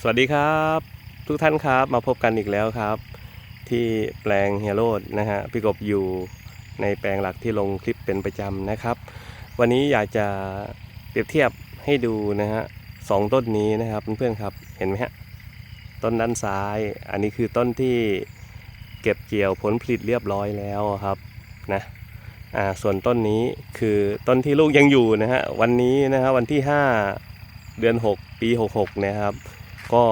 สวัสดีครับ ทุกท่านครับมาพบกันอีกแล้วครับ ที่แปลงเฮโรดนะฮะพี่กบอยู่ในแปลงหลักที่ลงคลิปเป็นประจำนะครับ วันนี้อยากจะเปรียบเทียบให้ดูนะฮะสองต้นนี้นะครับเพื่อนๆครับเห็นไหมฮะต้นด้านซ้าย อันนี้คือต้นที่เก็บเกี่ยวผลผลิตเรียบร้อยแล้วครับนะอ่าส่วนต้นนี้คือต้นที่ลูกยังอยู่นะฮะวันนี้นะครับวันที่ 5 เดือน 6 ปี 66นะครับ ก็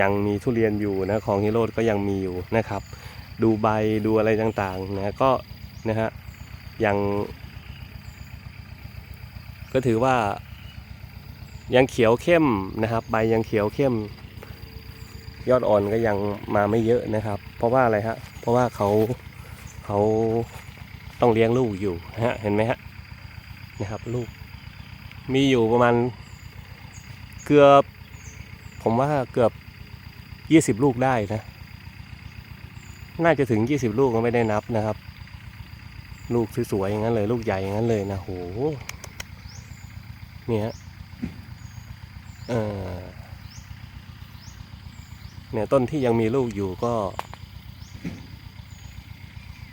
ยังมีทุเรียนอยู่นะของฮิโรดก็ยังมีอยู่นะครับ ดูใบดูอะไรต่างๆนะก็นะฮะยัง ก็ถือว่ายังเขียวเข้มนะครับ ใบยังเขียวเข้ม ยอดอ่อนก็ยังมาไม่เยอะนะครับ เพราะว่าอะไรฮะเพราะว่าเขาเขาต้องเลี้ยงลูกอยู่นะฮะเห็นไหมฮะนะครับลูกมีอยู่ประมาณ เกือบ ผมว่าเกือบยี่สิบลูกได้นะ น่าจะถึงยี่สิบลูกก็ไม่ได้นับนะครับ ลูกสวยๆอย่างนั้นเลย ลูกใหญ่อย่างนั้นเลยนะโหเนี่ยเออเนี่ยต้นที่ยังมีลูกอยู่ก็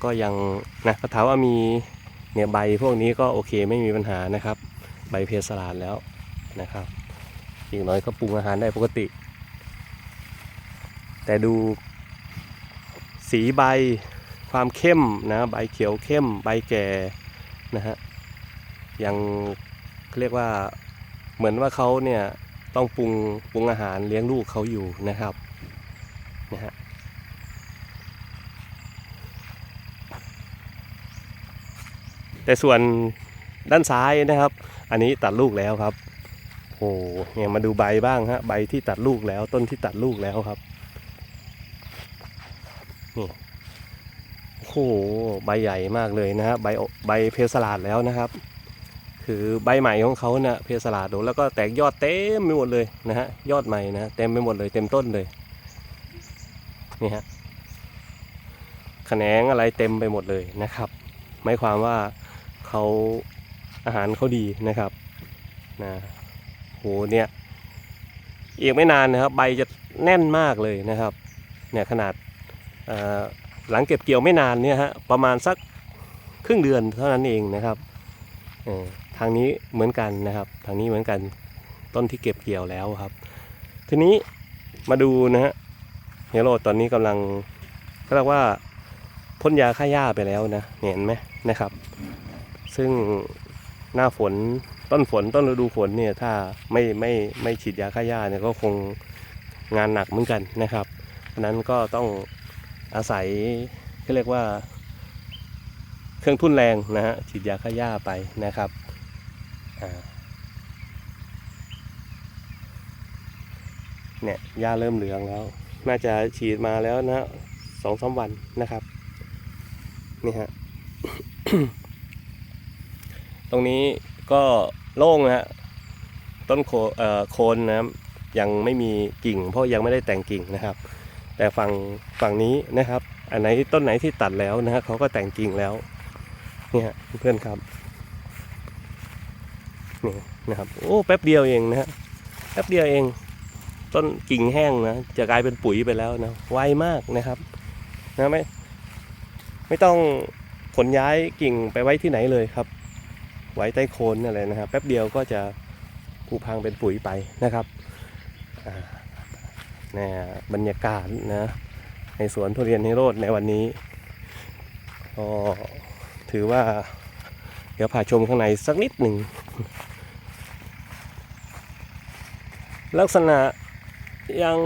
ก็ยังนะก็ถามว่ามีเนี่ยใบพวกนี้ก็โอเคไม่มีปัญหานะครับ ใบเพสลาดแล้วนะครับ อีกน้อยก็ปรุงอาหารได้ปกติ แต่ดูสีใบความเข้มนะใบเขียวเข้มใบแก่นะฮะยังเรียกว่าเหมือนว่าเขาเนี่ยต้องปรุงปรุงอาหารเลี้ยงลูกเขาอยู่นะครับนะฮะแต่ส่วนด้านซ้ายนะครับ อันนี้ตัดลูกแล้วครับ โอ้โหเนี่ยมาดูใบบ้างฮะใบที่ตัดลูกแล้วต้นที่ตัดลูกแล้วครับนี่โอ้โหใบใหญ่มากเลยนะฮะใบใบเพสลาดแล้วนะครับ คือใบใหม่ของเขาเนี่ยเพสลาดดูแล้วก็แตกยอดเต็มไปหมดเลยนะฮะยอดใหม่นะเต็มไปหมดเลยเต็มต้นเลยนี่ฮะแขนงอะไรเต็มไปหมดเลยนะครับหมายความว่าเขาอาหารเขาดีนะครับนะ โหเนี่ยอีกไม่นานนะครับ ใบจะแน่นมากเลยนะครับเนี่ยขนาดหลังเก็บเกี่ยวไม่นานเนี่ยฮะประมาณสักครึ่งเดือนเท่านั้นเองนะครับทางนี้เหมือนกันนะครับ ทางนี้เหมือนกันต้นที่เก็บเกี่ยวแล้วครับ ทีนี้มาดูนะฮะเฮโรตอนนี้กำลังเรียกว่าพ่นยาฆ่าหญ้าไปแล้วนะเห็นไหมนะครับ ซึ่งหน้าฝน ต้นฝนต้นฤดูฝนเนี่ยถ้าไม่ไม่ไม่ฉีดยาฆ่าหญ้าเนี่ยก็คงงานหนักเหมือนกันนะครับเพราะนั้นก็ต้องอาศัยเขาเรียกว่า เครื่องทุ่นแรงนะฮะฉีดยาฆ่าหญ้าไปนะครับเนี่ยหญ้าเริ่มเหลืองแล้ว น่าจะฉีดมาแล้วนะสองสามวันนะครับนี่ฮะตรงนี้ก็ โล่งนะฮะต้นโคเอ่อโคนนะครับยังไม่มีกิ่ง เพราะยังไม่ได้แต่งกิ่งนะครับ แต่ฝั่งฝั่งนี้นะครับ อันไหนต้นไหนที่ตัดแล้วนะฮะเขาก็แต่งกิ่งแล้วเนี่ยเพื่อนครับนี่นะครับโอ้แป๊บเดียวเองนะฮะแป๊บเดียวเอง ต้นกิ่งแห้งนะจะกลายเป็นปุ๋ยไปแล้วนะไวมากนะครับนะไม่ไม่ต้องขนย้ายกิ่งไปไว้ที่ไหนเลยครับ ไว้ใต้โคนอะไรนะครับแป๊บเดียวก็จะผุพังเป็นปุ๋ยไปนะครับนี่บรรยากาศนะในสวนทุเรียนนิโรธในวันนี้ก็ถือว่า เดี๋ยวพาชมข้างในสักนิดหนึ่ง ลักษณะยัง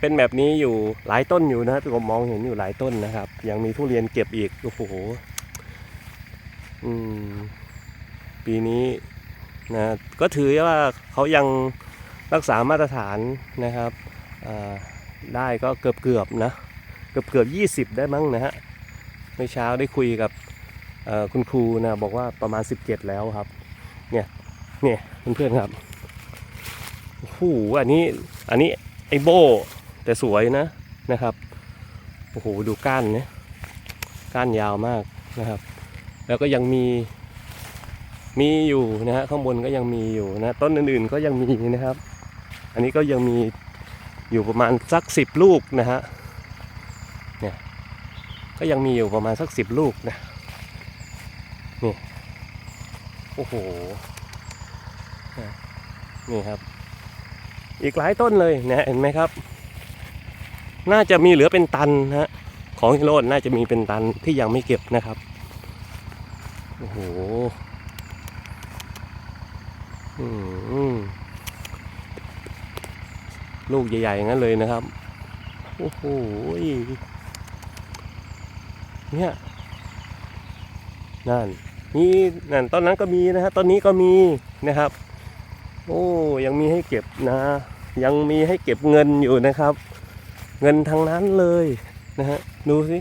เป็นแบบนี้อยู่หลายต้นอยู่นะที่ผมมองเห็นอยู่หลายต้นนะครับ ยังมีทุเรียนเก็บอีก โอ้โห อืม ปีนี้นะก็ถือว่าเขายังรักษามาตรฐานนะครับได้ก็เกือบเกือบๆนะเกือบเกือบยี่สิบได้มั้งนะฮะเมื่อเช้าได้คุยกับคุณครูนะบอกว่าประมาณ 17 แล้วครับ เนี่ยเนี่ยเพื่อนๆครับโอ้โหอันนี้อันนี้ไอโบแต่สวยนะนะครับโอ้โหดูก้านเนี่ยก้านยาวมากนะครับ แล้วก็ยังมี มีอยู่นะฮะข้างบนก็ยังมีอยู่นะต้นอื่นๆก็ยังมีนะครับ อันนี้ก็ยังมีอยู่ประมาณสักสิบลูกนะฮะเนี่ยก็ยังมีอยู่ประมาณสักสิบลูกนะนี่โอ้โหนี่ครับ อีกหลายต้นเลยนะเห็นไหมครับ น่าจะมีเหลือเป็นตันนะฮะของฮิโรดน่าจะมีเป็นตันที่ยังไม่เก็บนะครับโอ้โห ลูกใหญ่ๆอย่างนั้นเลยนะครับ โอ้โหเนี่ยนั่นนี่นั่นต้นนั้นก็มีนะฮะต้นนี้ก็มีนะครับ โอ้ยังมีให้เก็บนะ ยังมีให้เก็บเงินอยู่นะครับ เงินทั้งนั้นเลยนะฮะดูสิ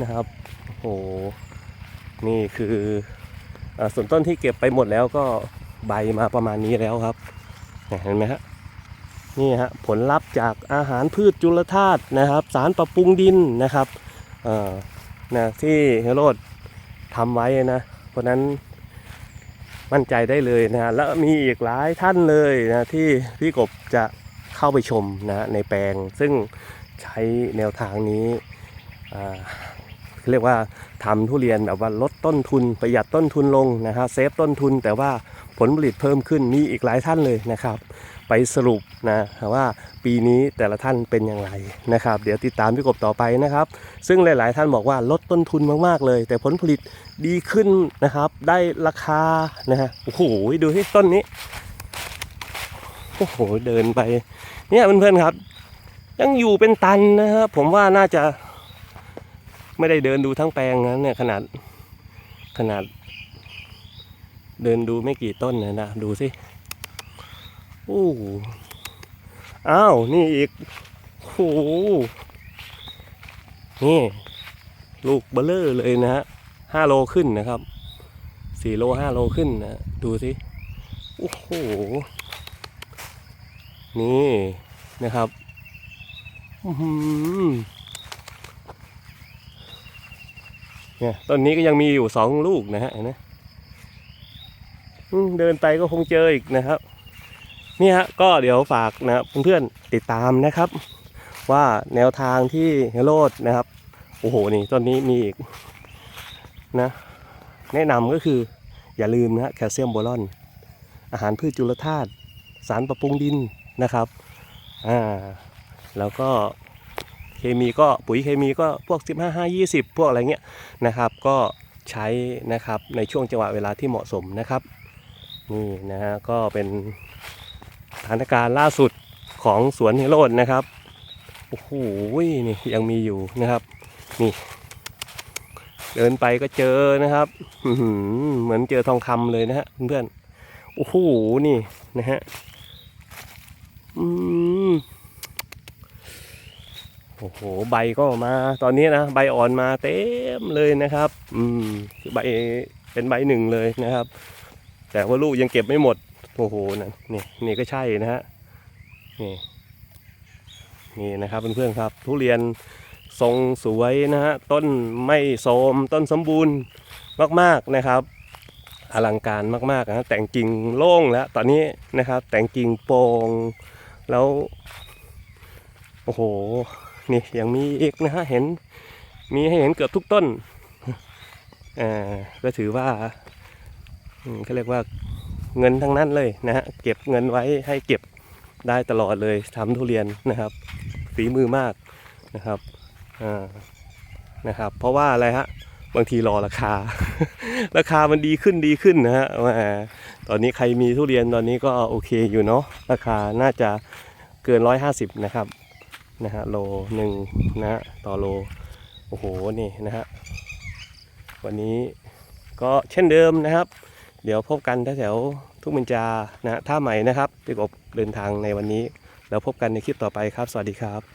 นะครับโอ้โหนี่คืออส่วนต้นที่เก็บไปหมดแล้วก็ ใบมาประมาณนี้แล้วครับเห็นไหมฮะนี่ฮะผลลัพธ์จากอาหารพืชจุลธาตุนะครับ สารปรับปรุงดินนะครับเอ่อนะที่เฮโรดทำไว้นะ เพราะนั้นมั่นใจได้เลยนะฮะแล้วมีอีกหลายท่านเลยนะที่พี่กบจะเข้าไปชมนะในแปลง ซึ่งใช้แนวทางนี้อ่าเรียกว่าทำทุเรียนแบบว่าลดต้นทุนประหยัดต้นทุนลงนะฮะเซฟต้นทุนแต่ว่า ผลผลิตเพิ่มขึ้นมีอีกหลายท่านเลยนะครับ ไปสรุปนะว่าปีนี้แต่ละท่านเป็นอย่างไรนะครับ เดี๋ยวติดตามพี่กบต่อไปนะครับ ซึ่งหลาย ๆ ท่านบอกว่าลดต้นทุนมาก ๆ เลย แต่ผลผลิตดีขึ้นนะครับ ได้ราคานะฮะโอ้โหดูที่ต้นนี้โอ้โหเดินไป เนี่ยเพื่อนๆครับ ยังอยู่เป็นตันนะครับผมว่าน่าจะไม่ได้เดินดูทั้งแปลงนะเนี่ยขนาดขนาด เดินดูไม่กี่ต้นนะนะดูสิโอ้โหอ้าว นี่อีกโอ้โหนี่ ลูกเบลเลอร์เลยนะฮะห้าโลขึ้นนะครับสี่โลห้าโลขึ้นนะดูสิโอ้โห นี่นะครับอื้อหือเนี่ยต้นนี้ก็ยังมีอยู่สองลูกนะฮะเห็นไหม เดินไปก็คงเจออีกนะครับ นี่ฮะก็เดี๋ยวฝากนะเพื่อนๆติดตามนะครับ ว่าแนวทางที่เฮโรดนะครับโอ้โหนี่ต้นนี้มีอีกนะแนะนำก็คืออย่าลืมนะแคลเซียมโบรอน อาหารพืชจุลธาตุสารปรับปรุงดินนะครับอ่าแล้วก็เคมีก็ปุ๋ยเคมีก็พวก 15 5 20 พวกอะไรเงี้ยนะครับ ก็ใช้นะครับในช่วงจังหวะเวลาที่เหมาะสมนะครับ นี่นะฮะก็เป็นสถานการณ์ล่าสุดของสวนเฮโรดนะครับโอ้โหนี่ยังมีอยู่นะครับ นี่ เดินไปก็เจอนะครับเหมือนเจอทองคำเลยนะฮะเพื่อนโอ้โหนี่นะฮะอืมโอ้โหใบก็มา ตอนนี้นะใบอ่อนมาเต็มเลยนะครับ อืมใบเป็นใบหนึ่งเลยนะครับ แต่ว่าลูกยังเก็บไม่หมดโอ้โหนะนี่นี่ก็ใช่นะฮะนี่นี่นะครับเพื่อนๆครับ ทุเรียนทรงสวยนะฮะต้นไม่โทรมต้นสมบูรณ์มากๆนะครับ อลังการมากๆนะแต่งกิ่งโล่งแล้วตอนนี้นะครับ แต่งกิ่งโปร่งแล้วโอ้โหนี่ยังมีอีกนะฮะเห็นมีให้เห็นเกือบทุกต้นอ่าก็ถือว่า เขาเรียกว่าเงินทั้งนั้นเลยนะฮะเก็บเงินไว้ให้เก็บได้ตลอดเลยทำทุเรียนนะครับ ฝีมือมากนะครับอ่านะครับ เพราะว่าอะไรฮะบางทีรอราคา ราคามันดีขึ้นดีขึ้นนะฮะตอนนี้ใครมีทุเรียนตอนนี้ก็โอเคอยู่เนาะราคาน่าจะเกิน150นะครับนะฮะโลหนึ่งนะฮะต่อโลโอ้โหนี่นะฮะวันนี้ก็เช่นเดิมนะครับ เดี๋ยวพบกันแถวทุ่งมินจานะท่าใหม่นะครับพี่กบเดินทางในวันนี้ แล้วพบกันในคลิปต่อไปครับ สวัสดีครับ